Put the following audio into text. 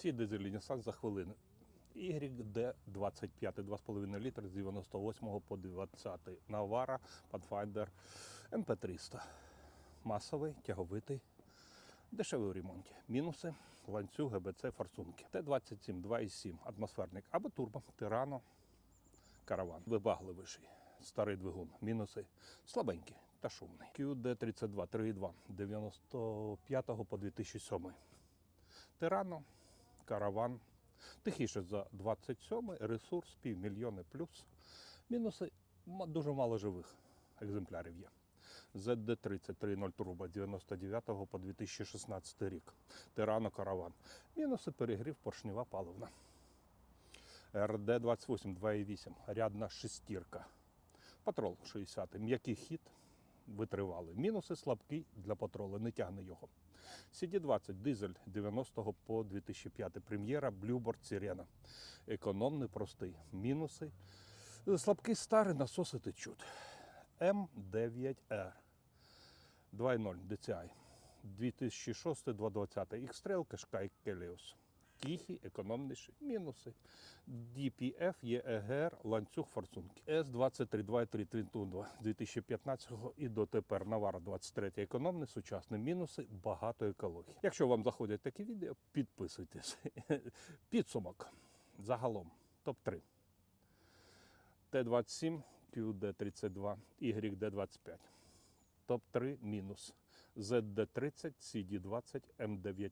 Ці дизельні Nissan за хвилину. YD 25 2,5 літр з 98 по 20. Navara, Pathfinder, MP300. Масовий, тяговитий, дешевий у ремонті. Мінуси, ланцюг, ГБЦ, форсунки. Т-27, 2,7, атмосферник або турбо, Тирано, караван. Вибагливіший, старий двигун. Мінуси слабенький та шумний. QD32, 3,2, 95 по 2007. Тирано, караван. Тихіше за 27-й, ресурс півмільйони плюс. Мінуси дуже мало живих екземплярів є. ZD30 3.0 турбо 99 по 2016 рік. Тирано караван. Мінуси перегрів поршнева паливна. РД28 2.8. Рядна шестірка. Патрол 60. М'який хід витривали. Мінуси слабкий для патрола, не тягне його. CD20 дизель 90 по 2005 прем'єра Bluebird Sirena. Економний, простий. Мінуси. Слабкий старий насоси течуть. М9R 2.0 DCI 2006 220 X-Trail Qashqai Kelios. Тихі, економніші, мінуси. DPF, ЄЕГР, ланцюг форсунки. С-23, 2.3 Twin 2015 і дотепер Навара 23 економний, сучасний мінуси, багато екології. Якщо вам заходять такі відео, підписуйтесь. Підсумок. Загалом топ-3. Т-27, QD32, YD25. Топ-3 мінус. ZD30, CD20, M9R.